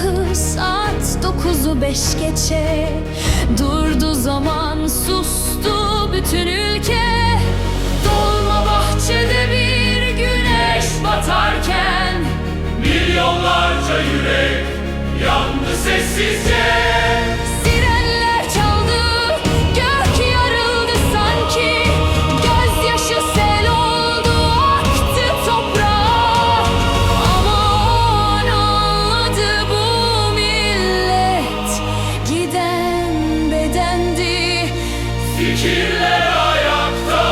sabahı saat dokuzu beş geçe Durdu zaman sustu bütün ülke. Dolma bahçede bir güneş batarken Milyonlarca yürek yandı sessizce. Fikirler ayakta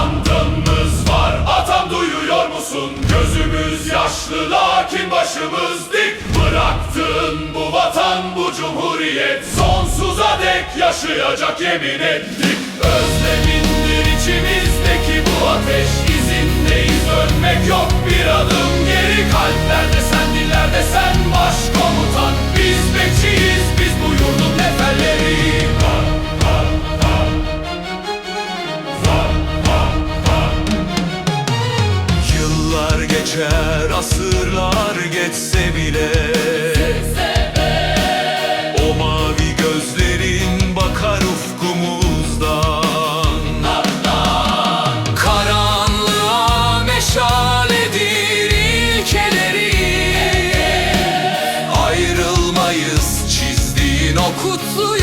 Andımız var atam duyuyor musun? Gözümüz yaşlı lakin başımız dik. Bıraktın bu vatan bu cumhuriyet. Sonsuza dek yaşayacak yemin ettik. Özlemindir içimizdeki bu ateş. İzindeyiz dönmek geçer, asırlar geçse bile. O mavi gözlerin bakar ufkumuzdan. Karanlığa meşaledir ilkeleri. Ayrılmayız çizdiğin o kutlu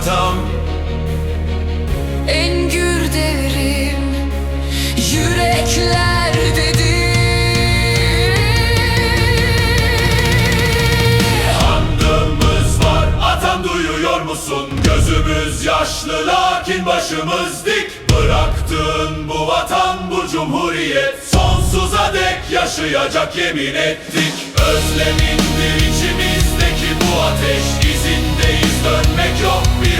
atam En gür devrim yüreklerdedir Andımız var atan duyuyor musun? Gözümüz yaşlı lakin başımız dik. Bıraktın bu vatan bu cumhuriyet Sonsuza dek yaşayacak yemin ettik. Özlemindir içimizdeki bu ateş izindeyiz dönmek yok bir